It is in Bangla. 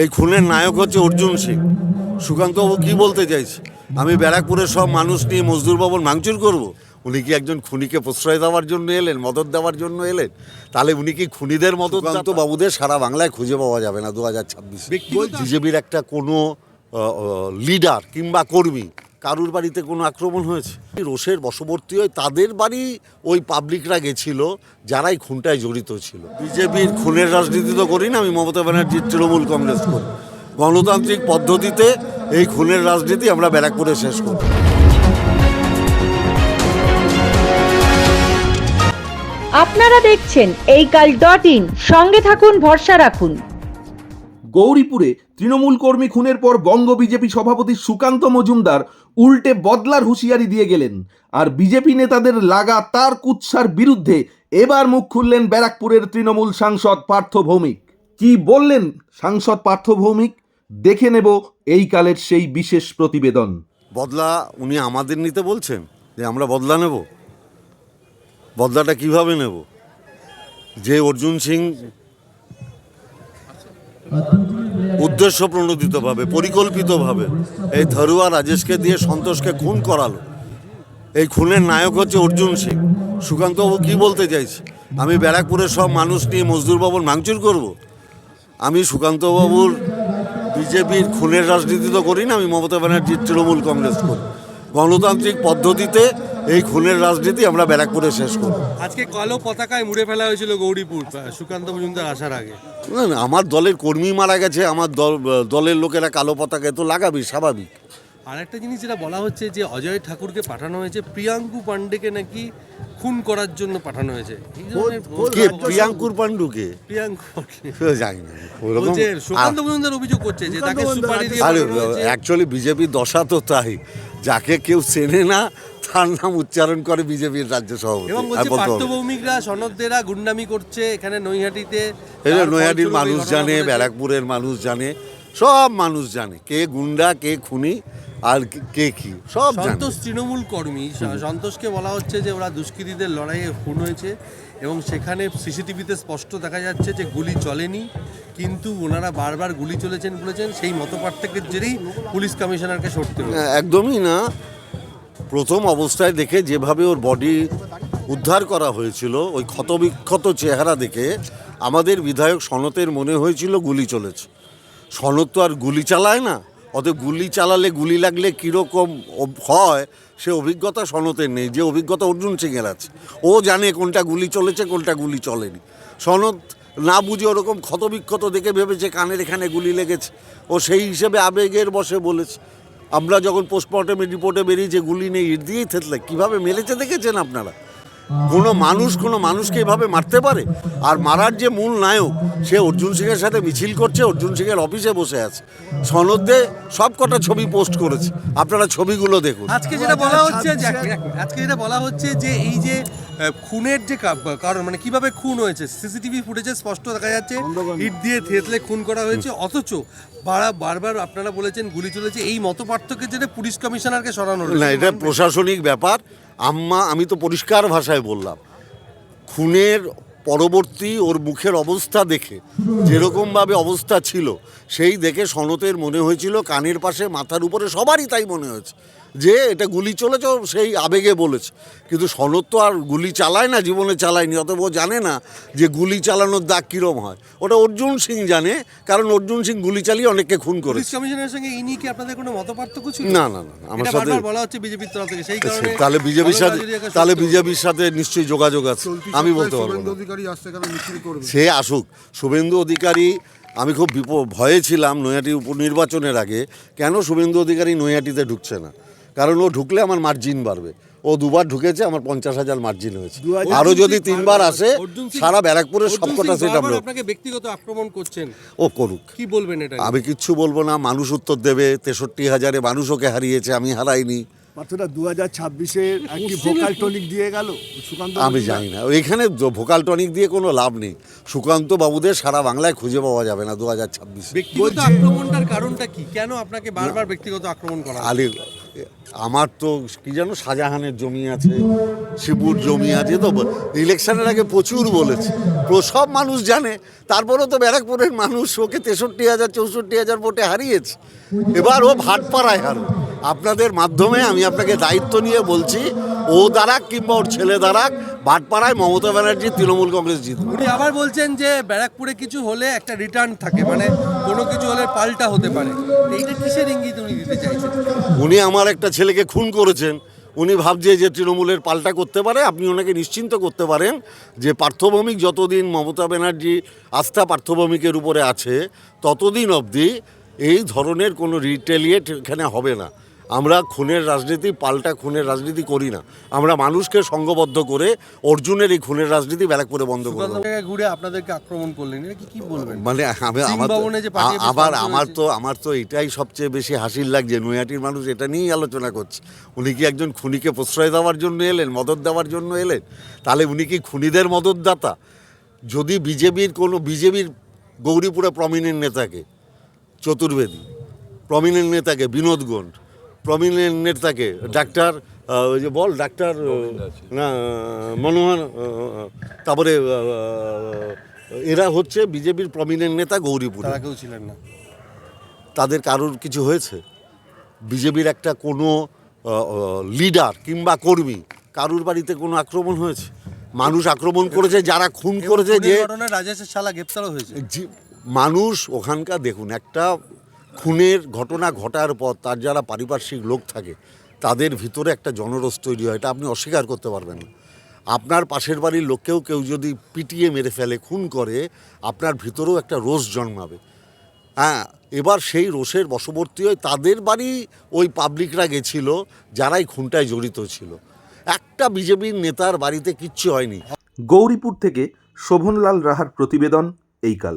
এই খুনের নায়ক হচ্ছে অর্জুন সিং। সুকান্তবাবু কী বলতে চাইছে? আমি ব্যারাকপুরের সব মানুষ নিয়ে মজদুর ভবন ভাঙচুর করব। উনি কি একজন খুনিকে প্রশ্রয় দেওয়ার জন্য এলেন মদত দেওয়ার জন্য এলেন? তাহলে উনি কি খুনিদের মতো বাবুদের সারা বাংলায় খুঁজে পাওয়া যাবে না দু হাজার ছাব্বিশে? বিজেপির একটা কোনো লিডার কিংবা কর্মী কারুর বাড়িতে কোনো আক্রমণ হয়েছে? রোষের বশবর্তী হয়ে তাদের বাড়ি ওই পাবলিকরা গেছিল যারাই খুনটায় জড়িত ছিল। বিজেপির খুনের রাজনীতি তো করি না আমি মমতা ব্যানার্জির তৃণমূল কংগ্রেস করি। গণতান্ত্রিক পদ্ধতিতে এই খুনের রাজনীতি আমরা ব্যারাকপুরে শেষ করি। আপনারা দেখছেন এই কাল ডট ইন সঙ্গে থাকুন ভরসা রাখুন। গৌরীপুরে তৃণমূল কর্মী খুনের পর বঙ্গ বিজেপি সভাপতি সুকান্ত মজুমদার উল্টে বদলার হুঁশিয়ারি দিয়ে গেলেন। আর বিজেপি নেতাদের লাগাতার কুৎসার বিরুদ্ধে এবার মুখ খুললেন ব্যারাকপুরের তৃণমূল সাংসদ পার্থ ভৌমিক। কি বললেন সাংসদ পার্থ ভৌমিক? দেখে নেব এই কালের সেই বিশেষ প্রতিবেদন। বদলা উনি আমাদের নিতে বলছেন যে আমরা বদলা নেব। বদলাটা কীভাবে নেব? যে অর্জুন সিং উদ্দেশ্য প্রণোদিতভাবে পরিকল্পিতভাবে এই ধরুয়া রাজেশকে দিয়ে সন্তোষকে খুন করালো। এই খুনের নায়ক হচ্ছে অর্জুন সিং। সুকান্তবাবু কী বলতে চাইছে? আমি ব্যারাকপুরের সব মানুষ নিয়ে মজদুর ভবন ভাঙচুর করব? আমি সুকান্তবাবুর বিজেপির খুনের রাজনীতি তো করি না, আমি মমতা ব্যানার্জির তৃণমূল কংগ্রেস করি। গণতান্ত্রিক পদ্ধতিতে এই খুনের রাজনীতি আমরা ব্যারাকপুরে শেষ করি আজকে কালো পতাকায় মুড়ে ফেলা হয়েছিল গৌরীপুর সুকান্ত মজুমদার আসার আগে। না না আমার দলের কর্মী মারা গেছে আমার দল দলের লোকেরা কালো পতাকায় তো লাগাবি স্বাভাবিক। আর একটা জিনিস যেটা বলা হচ্ছে যে অজয় ঠাকুরকে পাঠানো হয়েছে প্রিয়াঙ্কু পান্ডেকে নাকি খুন করার জন্য পাঠানো হয়েছে। কে প্রিয়াঙ্কুর পাণ্ডুকে? প্রিয়াঙ্কু জানি না সুকান্ত মজুমদার অভিযোগ করছে যে তাকে সুপারি দিয়ে। অ্যাকচুয়ালি বিজেপির দশা তো তাই। যাকে কেউ চেনে না তার নাম উচ্চারণ করে বিজেপির রাজ্য সভাপতি। এবং বলছে বলতে পার্থ হবে। না। ভৌমিকরা সনদদেরা গুন্ডামি করছে এখানে নৈহাটিতে। নৈহাটির মানুষ জানে ব্যারাকপুরের মানুষ জানে সব মানুষ জানে কে গুন্ডা কে খুনি আর কে- কে সব সন্তোষ তৃণমূল কর্মী সন্তোষকে বলা হচ্ছে যে ওরা দুষ্কৃতীদের লড়াইয়ে খুন হয়েছে এবং সেখানে সিসিটিভিতে স্পষ্ট দেখা যাচ্ছে যে গুলি চলেনি কিন্তু ওনারা বারবার গুলি চলেছেন বলেছেন সেই মতপার্থক্যের জেরেই পুলিশ কমিশনারকে সরতে হ্যাঁ, একদমই না। প্রথম অবস্থায় দেখে যেভাবে ওর বডি উদ্ধার করা হয়েছিল ওই ক্ষতবিক্ষত চেহারা দেখে আমাদের বিধায়ক সনতের মনে হয়েছিল গুলি চলেছে। সনত তো আর গুলি চালায় না। অতএব গুলি চালালে, গুলি লাগলে কীরকম হয়, সে অভিজ্ঞতা সনতের নেই। যে অভিজ্ঞতা অর্জুন সিংয়ের আছে। ও জানে কোনটা গুলি চলেছে, কোনটা গুলি চলেনি। সনদ না বুঝে ওরকম ক্ষতবিক্ষত দেখে ভেবেছে কানের এখানে গুলি লেগেছে। ও সেই হিসেবে আবেগের বসে বলেছে। আমরা যখন পোস্টমর্টমের রিপোর্টে বেরিয়েছে গুলি নেই, ইট দিয়েই থেতলে। কীভাবে মেরেছে দেখেছেন আপনারা? কোনো মানুষ কোনো মানুষকে এভাবে মারতে পারে? আর মারার যে মূল নায়ক সে অর্জুন সিংয়ের সাথে মিছিল করছে অর্জুন সিংয়ের অফিসে বসে আছে। সনদে সব কটা ছবি পোস্ট করেছে। আপনারা ছবিগুলো দেখুন। আজকে যেটা বলা হচ্ছে আজকে যেটা বলা হচ্ছে যে এই যে খুনের যে কারণ মানে কীভাবে খুন হয়েছে সিসিটিভি ফুটেজে স্পষ্ট দেখা যাচ্ছে ইট দিয়ে থেতলে খুন করা হয়েছে অথচ বারা বারবার আপনারা বলেছেন গুলি চলেছে এই মত পার্থক্যের জন্য পুলিশ কমিশনারকে সরানো না এটা প্রশাসনিক ব্যাপার। আম্মা, আমি তো পরিষ্কার ভাষায় বললাম, খুনের পরবর্তী ওর মুখের অবস্থা দেখে, যেরকমভাবে অবস্থা ছিল, সেই দেখে সনতের মনে হয়েছিল, কানের পাশে, মাথার উপরে, সবারই তাই মনে হয়েছে। যে এটা গুলি চলেছে সেই আবেগে বলেছে। কিন্তু সনদ তো আর গুলি চালায় না জীবনে চালায়নি অতএব ও জানে না যে গুলি চালানোর দাগ কীরম হয়। ওটা অর্জুন সিং জানে কারণ অর্জুন সিং গুলি চালিয়ে অনেককে খুন পুলিশ করেছে সঙ্গে ইনি কি আপনাদের কোনো মত ছিল? না না না আমার সাথে বলা হচ্ছে বিজেপির তরফ থেকে। সেই কারণে তাহলে বিজেপির সাথে তাহলে বিজেপির সাথে নিশ্চয়ই যোগাযোগ আছে। আমি বলতে পারব সে আসুক। শুভেন্দু অধিকারী আমি খুব ভয়ে ছিলাম নৈহাটি উপনির্বাচনের আগে। কেন শুভেন্দু অধিকারী নৈহাটিতে ঢুকছে না? কারণ ও ঢুকলে আমার মার্জিন বাড়বে। ও দুবার ঢুকেছে আমার পঞ্চাশ হাজার মার্জিন হয়েছে। আরও যদি তিনবার আসে সারা ব্যারাকপুরের সবকটা সেট আমরা আপনাকে ব্যক্তিগত আক্রমণ করছেন। ও করুক। কি বলবেন এটা আমি কিচ্ছু বলব না মানুষ উত্তর দেবে তেষট্টি হাজারে মানুষ ওকে হারিয়েছে আমি হারাইনি। পার্থটা দু হাজার ছাব্বিশের একটি ভোকাল টনিক দিয়ে গেল? সুকান্ত আমি জানি না। এইখানে ভোকাল টনিক দিয়ে কোনো লাভ নেই। সুকান্ত বাবুদের সারা বাংলায় খুঁজে পাওয়া যাবে না দু হাজার ছাব্বিশে। ব্যক্তিগত আক্রমণটার কারণটা কি? কেন আপনাকে বারবার ব্যক্তিগত আক্রমণ করা? আলি আমার তো কি জানো, শাহজাহানের জমি আছে, শিবুর জমি আছে, তো ইলেকশনের আগে প্রচুর বলেছে। সব মানুষ জানে, তারপরেও তো ব্যারাকপুরের মানুষ ওকে তেষট্টি হাজার, চৌষট্টি হাজার ভোটে হারিয়েছে। এবার ও ভাটপাড়ায় হারবে। আপনাদের মাধ্যমে আমি আপনাকে দায়িত্ব নিয়ে বলছি ও দাঁড়াক কিংবা ওর ছেলে দাঁড়াক ভাটপাড়ায় মমতা ব্যানার্জি তৃণমূল কংগ্রেস জিতবে। উনি আবার বলছেন যে ব্যারাকপুরে কিছু হলে একটা রিটার্ন থাকে মানে কোনো কিছু হলে পাল্টা হতে পারে। এইটা কিসের ইঙ্গিত উনি দিতে চাইছেন? উনি আমার একটা ছেলেকে খুন করেছেন। উনি ভাবছে যে তৃণমূলের পাল্টা করতে পারে। আপনি ওনাকে নিশ্চিন্ত করতে পারেন যে পার্থভৌমিক যতদিন মমতা ব্যানার্জি আস্থা পার্থভৌমিকের উপরে আছে ততদিন অবধি এই ধরনের কোনো রিটেলিয়েট এখানে হবে না। আমরা খুনের রাজনীতি পাল্টা খুনের রাজনীতি করি না। আমরা মানুষকে সঙ্গবদ্ধ করে অর্জুনের এই খুনের রাজনীতি ব্যারাকপুরে বন্ধ করে সুকান্ত দেবো ঘুরে আপনাদেরকে আক্রমণ করলেন। এটা কি বলবেন? মানে আমি আমার আবার আমার তো আমার তো এটাই সবচেয়ে বেশি হাসির লাগছে। নৈহাটির মানুষ এটা নিয়েই আলোচনা করছে। উনি কি একজন খুনিকে প্রশ্রয় দেওয়ার জন্য এলেন মদত দেওয়ার জন্য এলেন? তাহলে উনি কি খুনিদের মদতদাতা? যদি বিজেপির কোনো বিজেপির গৌরীপুরে প্রমিনেন্ট নেতাকে চতুর্বেদী প্রমিনেন্ট নেতাকে বিনোদ গন্ড প্রমিনেন্ট নেতাকে ডাক্তার ওই যে বল ডাক্তার না মনোহর তারপরে এরা হচ্ছে বিজেপির প্রমিনেন্ট নেতা গৌরীপুর। তারা কেউ ছিলেন না। তাদের কারোর কিছু হয়েছে? বিজেপির একটা কোনো লিডার কিংবা কর্মী কারুর বাড়িতে কোনো আক্রমণ হয়েছে? মানুষ আক্রমণ করেছে যারা খুন করেছে যে রাজেশের শালা গ্রেপ্তারও হয়েছে। মানুষ ওখানকার দেখুন একটা খুনের ঘটনা ঘটার পর তার যারা পারিপার্শ্বিক লোক থাকে, তাদের ভিতরে একটা জনরোষ তৈরি হয়, এটা আপনি অস্বীকার করতে পারবেন না। আপনার পাশের বাড়ির লোককেও কেউ যদি পিটিয়ে মেরে ফেলে, খুন করে, আপনার ভিতরেও একটা রোষ জন্মাবে। হ্যাঁ এবার সেই রোষের বশবর্তী হয়ে তাদের বাড়ি ওই পাবলিকরা গেছিল, যারাই খুনটায় জড়িত ছিল। একটা বিজেপির নেতার বাড়িতে কিচ্ছু হয়নি। গৌরীপুর থেকে শোভনলাল রাহার প্রতিবেদন, এই কাল।